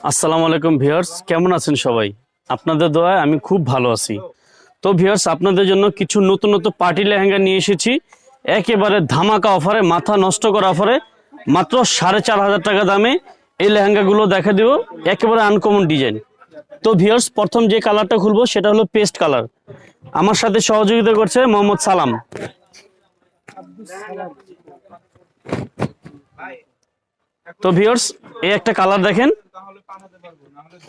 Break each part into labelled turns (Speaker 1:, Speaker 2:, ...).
Speaker 1: আসসালামু আলাইকুম ভিউয়ার্স, কেমন আছেন সবাই? আপনাদের দোয়ায় আমি খুব ভালো আছি। তো ভিউয়ার্স, আপনাদের জন্য কিছু নতুন নতুন পার্টি লেহেঙ্গা নিয়ে এসেছি। একেবারে ধামাকা অফারে, মাথা নষ্ট করা অফারে, মাত্র সাড়ে চার হাজার টাকা দামে এই লেহেঙ্গাগুলো দেখা দিব। একেবারে আনকমন ডিজাইন তো ভিউয়ার্স, প্রথম যে কালারটা খুলবো, সেটা হলো পেস্ট কালার আমার সাথে সহযোগিতা করছে মোহাম্মদ সালাম। তো ভিউয়ার্স এই একটা কালার দেখেন।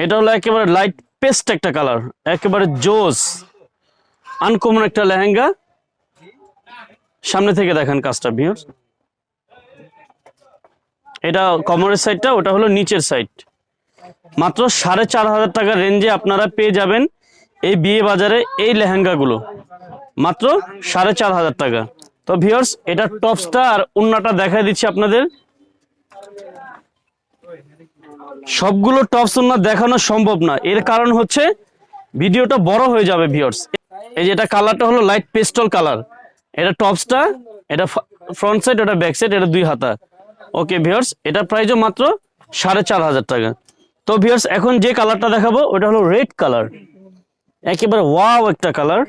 Speaker 1: এটা হলো একেবারে লাইট পেস্ট একটা কালার একেবারে জোস আনকমন একটা লেহেঙ্গা। সামনে থেকে দেখেন কাজটা ভিউয়ার্স এটা কমরের সাইডটা ওটা হলো নিচের সাইড মাত্র সাড়ে চার হাজার টাকার রেঞ্জে আপনারা পেয়ে যাবেন এই বিয়ে বাজারে এই লেহেঙ্গাগুলো। মাত্র সাড়ে চার হাজার টাকা। তো ভিউয়ার্স এটা টপসটা আর উন্নাটা দেখা দিচ্ছি আপনাদের। সবগুলো টপস উন্না দেখানো সম্ভব না। এর কারণ হচ্ছে, ভিডিওটা বড় হয়ে যাবে ভিউয়ার্স এই যে এটা কালারটা হলো লাইট পেস্টল কালার এটা টপসটা এটা ফ্রন্ট সাইড এটা ব্যাক সাইড এটা দুই হাতা। ওকে ভিউয়ার্স এটা প্রাইসও মাত্র সাড়ে চার হাজার টাকা। তো ভিউয়ার্স এখন যে কালারটা দেখাবো, ওটা হলো রেড কালার একেবারে ওয়াও একটা কালার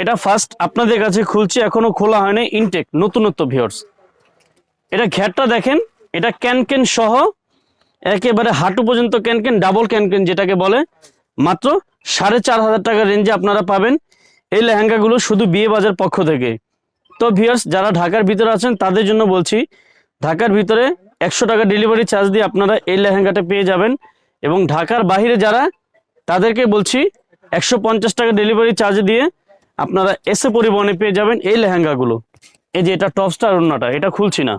Speaker 1: এটা ফার্স্ট আপনাদের কাছে খুলছি, এখনও খোলা হয়নি ইনটেক নতুনত্ব ভিউয়ার্স এটা ঘ্যাটটা দেখেন এটা ক্যানকেন সহ একেবারে হাঁটু পর্যন্ত ক্যানকেন ডাবল ক্যানকেন যেটাকে বলে। মাত্র সাড়ে চার হাজার টাকার রেঞ্জে আপনারা পাবেন এই লেহেঙ্গাগুলো শুধু বিয়ে বাজার পক্ষ থেকে। তো ভিয়ার্স যারা ঢাকার ভিতরে আছেন, তাদের জন্য বলছি, ঢাকার ভিতরে একশো টাকা ডেলিভারি চার্জ দিয়ে আপনারা এই লেহেঙ্গাটা পেয়ে যাবেন এবং ঢাকার বাইরে যারা, তাদেরকে বলছি, একশো পঞ্চাশ টাকা ডেলিভারি চার্জ দিয়ে আপনারা এসে পরিবহনে পেয়ে যাবেন এই লেহেঙ্গাগুলো। এই যে এটা টপ স্টার অন্যটা এটা খুলছি না।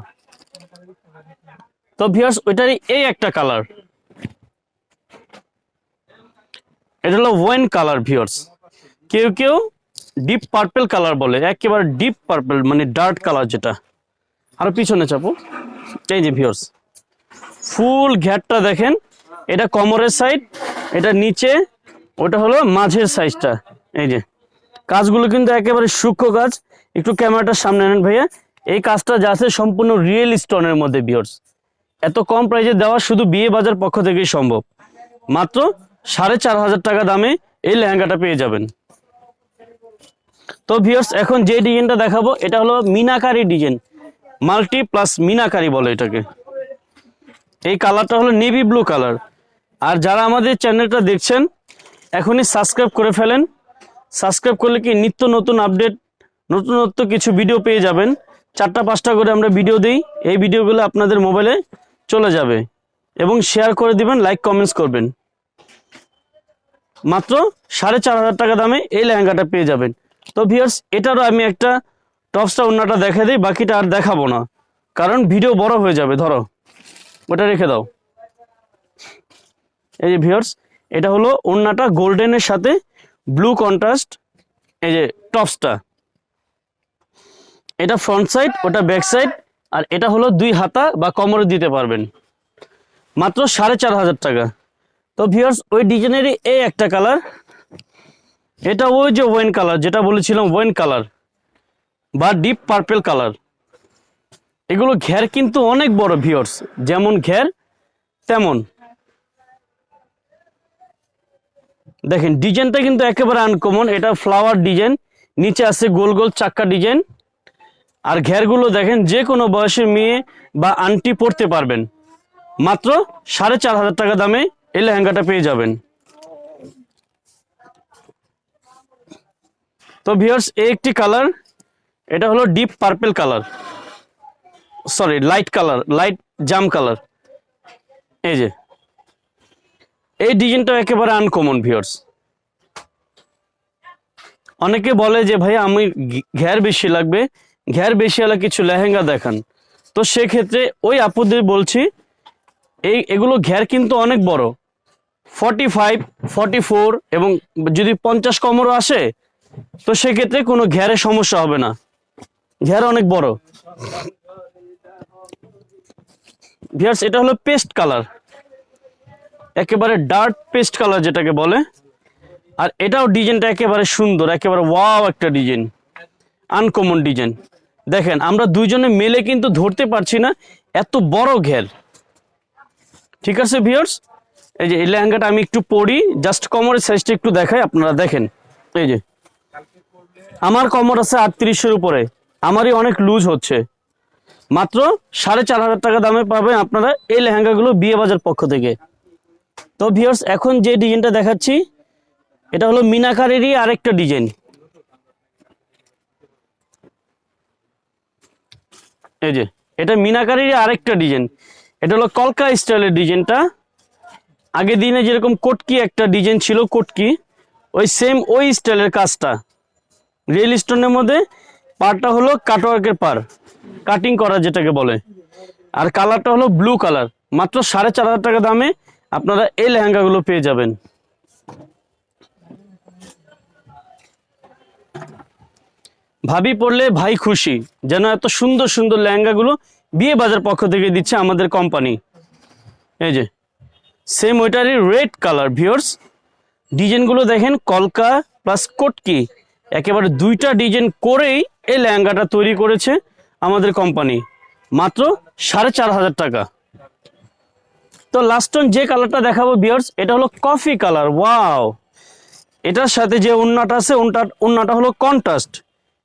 Speaker 1: তো ভিউয়ার্স ওইটারই এই একটা কালার এটা হলো ওয়েন কালার ভিউয়ার্স কেউ কেউ ডিপ পার্পল কালার বলে, একেবারে ডিপ পার্পল মানে ডার্ক কালার যেটা। আর পিছনে চাপো। এই যে ভিউয়ার্স ফুল ঘ্যাটটা দেখেন, এটা কমরের সাইড এটা নিচে, ওটা হলো মাঝের সাইজটা এই যে, কাজগুলো কিন্তু একেবারে সূক্ষ্ম কাজ। একটু ক্যামেরাটার সামনে আনেন ভাইয়া। এই কাজটা যা আছে সম্পূর্ণ রিয়েল স্টোনের মধ্যে ভিউয়ার্স এত কম প্রাইজে দেওয়া শুধু বিয়ে বাজার পক্ষ থেকেই সম্ভব। মাত্র সাড়ে চার হাজার টাকা দামে এই লেহেঙ্গাটা পেয়ে যাবেন। তো ভিউয়ার্স এখন যে ডিজাইনটা দেখাবো, এটা হলো meenakari design multi plus meenakari বলে এটাকে। এই কালারটা হলো নেভি ব্লু কালার আর যারা আমাদের চ্যানেলটা দেখছেন, এখনই সাবস্ক্রাইব করে ফেলেন। সাবস্ক্রাইব করলে কি নিত্য নতুন আপডেট নতুনত্ব কিছু ভিডিও পেয়ে যাবেন। চারটা পাঁচটা করে আমরা ভিডিও দিই। এই ভিডিওগুলো আপনাদের মোবাইলে চলে যাবে। এবং শেয়ার করে দিবেন লাইক কমেন্টস করবেন। মাত্র সাড়ে চার হাজার টাকা দামে এই লেহেঙ্গাটা পেয়ে যাবেন। তো ভিয়ার্স এটারও আমি একটা টপসটা অন্যটা দেখা দিই, বাকিটা আর দেখাবো না। কারণ ভিডিও বড় হয়ে যাবে, ধরো। ওটা রেখে দাও। এই যে ভিউয়ার্স এটা হলো ওন্নাটা গোল্ডেনের সাথে ব্লু কন্ট্রাস্ট এই যে টপসটা এটা ফ্রন্ট সাইড ওটা ব্যাক সাইড আর এটা হলো দুই হাতা বা কোমরে দিতে পারবেন। মাত্র সাড়ে চার হাজার টাকা। তো ভিওর্স ওই ডিজাইনেরই এই একটা কালার এটা ওই যে ওয়েন কালার যেটা বলেছিলাম ওয়েন কালার বা ডিপ পার্পেল কালার এগুলো ঘের কিন্তু অনেক বড় ভিওর্স যেমন ঘের, তেমন। দেখেন, ডিজাইনটা কিন্তু একেবারে আনকমন এটা ফ্লাওয়ার ডিজাইন, নিচে আছে গোল গোল চাক্কা ডিজাইন। আর ঘেরগুলো দেখেন, যে কোনো বয়সের মেয়ে বা আন্টি পড়তে পারবেন। মাত্র সাড়ে চার হাজার টাকা দামে এই লেহেঙ্গাটা পেয়ে যাবেন। তো ভিউয়ার্স এই একটি কালার, এটা হলো deep purple colour. Sorry, light colour, light জাম কালার। এই যে, এই ডিজাইনটা একেবারে আনকমন ভিউয়ার্স। অনেকে বলে যে ভাই আমি ঘের বেশি লাগবে। ঘের বেশি হলে কিছু লেহেঙ্গা দেখান। তো সেক্ষেত্রে ওই আপুদের বলছি, এই এগুলো ঘের কিন্তু অনেক বড়। ফর্টি ফাইভ ফর্টি ফোর এবং যদি পঞ্চাশ কমরও আসে, তো সেক্ষেত্রে কোনো ঘেরের সমস্যা হবে না। ঘের অনেক বড়। ভিয়ার্স এটা হলো পেস্ট কালার। একেবারে ডার্ক পেস্ট কালার যেটাকে বলে। আর এটাও ডিজাইনটা একেবারে সুন্দর, একেবারে ওয়াও একটা ডিজাইন। Uncommon design. দেখেন, আমরা দুইজনে মেলে কিন্তু ধরতে পারছি না, এত বড় ঘের। ঠিক আছে ভিউয়ার্স এই যে, এই লেহেঙ্গাটা আমি একটু পরি জাস্ট কোমরের সাইজটা একটু দেখাই, আপনারা দেখেন। এই যে, আমার কমর আছে আটত্রিশের উপরে, আমারই অনেক লুজ হচ্ছে। মাত্র সাড়ে চার হাজার টাকা দামে পাবেন আপনারা এই লেহেঙ্গাগুলো বিয়ে বাজার পক্ষ থেকে। তো ভিউয়ার্স এখন যে ডিজাইনটা দেখাচ্ছি, এটা হলো মিনাকারেরই আরেকটা ডিজাইন এই যে, এটা মিনাকারেরই আরেকটা ডিজাইন। এটা হলো কলকা স্টাইলের ডিজাইনটা। আগের দিনে যেরকম কোটকি একটা ডিজাইন ছিল, কোটকি, ওই সেম ওই স্টাইলের কাজটা। রিয়েল স্টোনের মধ্যে পারটা হলো কাটওয়ার্কের পার কাটিং করা যেটাকে বলে। আর কালারটা হলো ব্লু কালার মাত্র সাড়ে চার হাজার টাকা দামে আপনারা এই লেহেঙ্গাগুলো পেয়ে যাবেন। ভাবি পড়লে ভাই খুশি, যেন এত সুন্দর সুন্দর লেহেঙ্গাগুলো বিয়ে বাজার পক্ষ থেকে দিচ্ছে আমাদের কোম্পানি এই যে সেম ওইটারই রেড কালার ভিওর্স ডিজাইনগুলো দেখেন, কলকা প্লাস কোটকি। একেবারে দুইটা ডিজাইন করেই এই লেহেঙ্গাটা তৈরি করেছে আমাদের কোম্পানি মাত্র সাড়ে চার হাজার টাকা। তো লাস্ট যে কালারটা দেখাবো ভিওর্স এটা হলো কফি কালার ওয়াও এটার সাথে যে উন্নাটা আছে, উন্নাটা হলো কন্ট্রাস্ট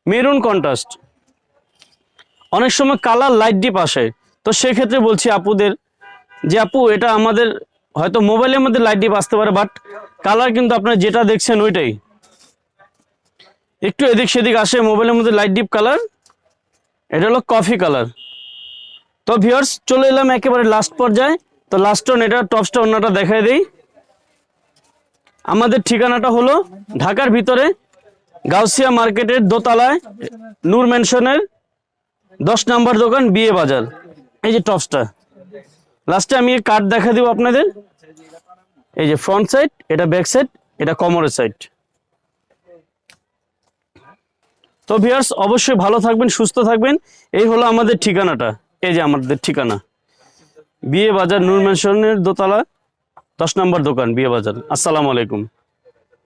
Speaker 1: মেরুন কন্ট্রাস্ট। অনেক সময় কালার লাইট ডিপ আসে। তো সেক্ষেত্রে বলছি আপুদের যে আপু, এটা আমাদের হয়তো মোবাইলের মধ্যে লাইট ডিপ আসতে পারে, বাট কালার কিন্তু আপনারা যেটা দেখছেন ওইটাই। একটু এদিক সেদিক আসে মোবাইলের মধ্যে লাইট ডিপ কালার। এটা হলো কফি কালার। তো ভিউয়ার্স, চলে এলাম একেবারে লাস্ট পর্যায়ে। তো লাস্ট অন এটা টপসটা অন্যটা দেখাই দেই। আমাদের ঠিকানাটা হলো ঢাকার ভিতরে গাউসিয়া মার্কেটের দোতলায় নূর মেনশনের দশ নাম্বার দোকান বিয়ে বাজার। এই যে টপসটা। লাস্টে আমি কার্ড দেখা দিব আপনাদের। এই যে ফ্রন্ট সাইড এটা ব্যাক সাইড এটা কমরের সাইড তো ভিউয়ার্স অবশ্যই ভালো থাকবেন, সুস্থ থাকবেন। এই হলো আমাদের ঠিকানাটা। এই যে আমাদের ঠিকানা। বিয়ে বাজার নূর মেনশনের দোতলা, দশ নম্বর দোকান, বিয়ে বাজার। আসসালামু আলাইকুম।